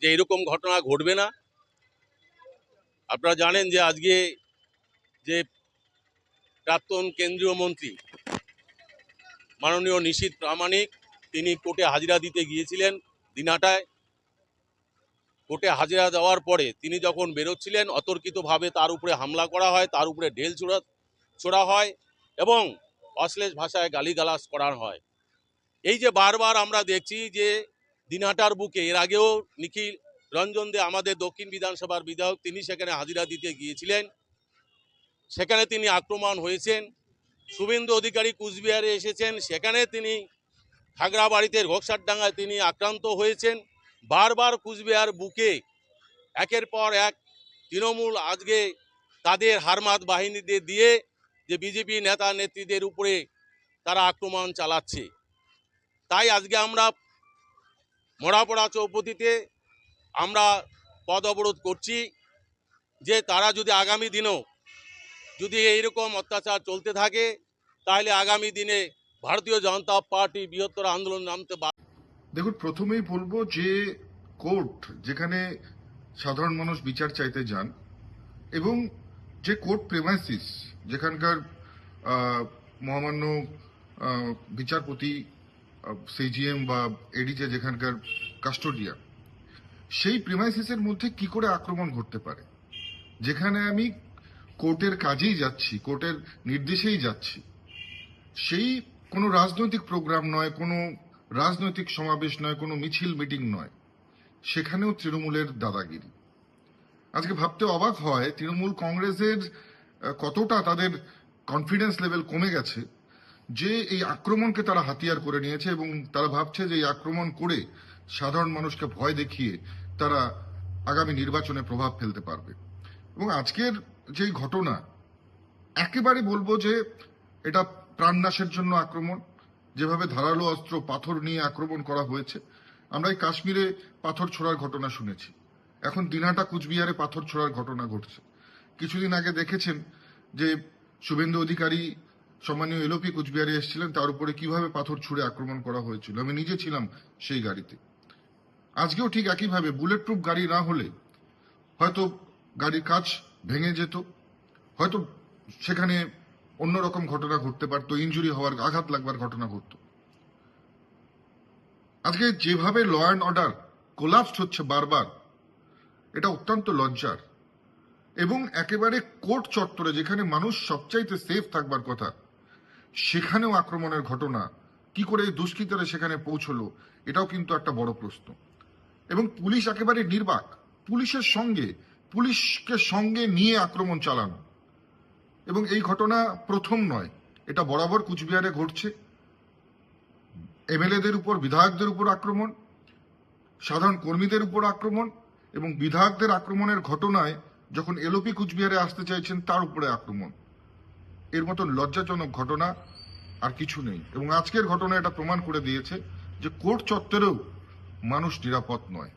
যে এরকম ঘটনা ঘটবে না। আপনারা জানেন যে আজকে যে প্রাক্তন কেন্দ্রীয় মন্ত্রী, মাননীয় নিশীত প্রামাণিক, তিনি কোর্টে হাজিরা দিতে গিয়েছিলেন দিনাটায় কোর্টে হাজিরা দেওয়ার পরে তিনি যখন বেরোচ্ছিলেন, অতর্কিতভাবে তার উপরে হামলা করা হয়, তার উপরে ঢেল ছোড়া ছোড়া হয় এবং অশ্লেষ ভাষায় গালিগালাজ করা হয়। এই যে বারবার আমরা দেখছি যে দিনহাটার বুকে, এর আগেও নিখিল রঞ্জন দে আমাদের দক্ষিণ বিধানসভার বিধায়ক, তিনি সেখানে হাজিরা দিতে গিয়েছিলেন। সেখানে তিনি আক্রমণ হয়েছেন। শুভেন্দু অধিকারী কুচবিহারে এসেছেন। সেখানে তিনি খাগড়াবাড়িতে ঘোকসারডাঙ্গায় তিনি আক্রান্ত হয়েছেন। বারবার কুচবিহার বুকে, একের পর এক তৃণমূল আজকে তাদের হারমাত বাহিনীদের দিয়ে যে বিজেপি নেতা নেত্রীদের উপরে তারা আক্রমণ চালাচ্ছে। তাই আজকে আমরা মরাপড়া চৌপতিতে আমরা পদ অবরোধ করছি যে তারা যদি আগামী দিনেও যদি এইরকম অত্যাচার চলতে থাকে, তাহলে আগামী দিনে ভারতীয় জনতা পার্টি বৃহত্তর আন্দোলন নামতে দেখুন, প্রথমেই বলব যে কোর্ট যেখানে সাধারণ মানুষ বিচার চাইতে যান এবং যে কোর্ট প্রেমাইসিস যেখানকার মহামান্য বিচারপতি সিজিএম বা এডিজে যেখানকার কাস্টোডিয়া সেই প্রেমাইসিসের মধ্যে কি করে আক্রমণ ঘটতে পারে? যেখানে আমি কোর্টের কাজেই যাচ্ছি, কোর্টের নির্দেশেই যাচ্ছি। সেই কোনো রাজনৈতিক প্রোগ্রাম নয়, কোনো রাজনৈতিক সমাবেশ নয়, কোনো মিছিল মিটিং নয়। সেখানেও তৃণমূলের দাদাগিরি। আজকে ভাবতে অবাক হয়, তৃণমূল কংগ্রেসের কতটা তাদের কনফিডেন্স লেভেল কমে গেছে। যে এই আক্রমণকে তারা হাতিয়ার করে নিয়েছে এবং তারা ভাবছে যে এই আক্রমণ করে সাধারণ মানুষকে ভয় দেখিয়ে তারা আগামী নির্বাচনে প্রভাব ফেলতে পারবে। এবং আজকের যে ঘটনা, একেবারে বলব যে এটা প্রাণনাশের জন্য আক্রমণ। যেভাবে ধারালো অস্ত্র, পাথর নিয়ে আক্রমণ করা হয়েছে, আমরা এই কাশ্মীরে পাথর ছোড়ার ঘটনা শুনেছি। এখন দিনহাটা, কুচবিহারে পাথর ছোড়ার ঘটনা ঘটছে। কিছুদিন আগে দেখেছেন যে শুভেন্দু অধিকারী সম্মানীয় এলোপি কুচবিহারে এসেছিলেন, তার উপরে কীভাবে পাথর ছুঁড়ে আক্রমণ করা হয়েছিল? আমি নিজে ছিলাম সেই গাড়িতে। আজকেও ঠিক একইভাবে বুলেট প্রুফ গাড়ি না হলে হয়তো গাড়ির কাজ ভেঙে যেত, হয়তো সেখানে অন্যরকম ঘটনা ঘটতে পারতো ইঞ্জুরি হওয়ার আঘাত লাগবার ঘটনা ঘটতো। আজকে যেভাবে ল অ্যান্ড অর্ডার কোলাপস হচ্ছে বারবার, এটা অত্যন্ত লজ্জার এবং একেবারে কোর্ট চত্বরে যেখানে মানুষ সবচাইতে সেফ থাকবার কথা সেখানেও আক্রমণের ঘটনা, কি করে দুষ্কৃতীরা সেখানে পৌঁছলো, এটাও কিন্তু একটা বড় প্রশ্ন। এবং পুলিশ একেবারে নির্বাক, পুলিশের সঙ্গে, পুলিশকে সঙ্গে নিয়ে আক্রমণ চালানো। এবং এই ঘটনা প্রথম নয়, এটা বরাবর কুচবিহারে ঘটছে। এমএলএদের উপর, বিধায়কদের উপর আক্রমণ, সাধারণ কর্মীদের উপর আক্রমণ, এবং বিধায়কদের আক্রমণের ঘটনায় যখন এলোপি কুচবিহারে আসতে চাইছেন, তার উপরে আক্রমণ। এর মতন লজ্জাজনক ঘটনা আর কিছু নেই। এবং আজকের ঘটনা এটা প্রমাণ করে দিয়েছে যে কোর্ট চত্বরেও মানুষ নিরাপদ নয়।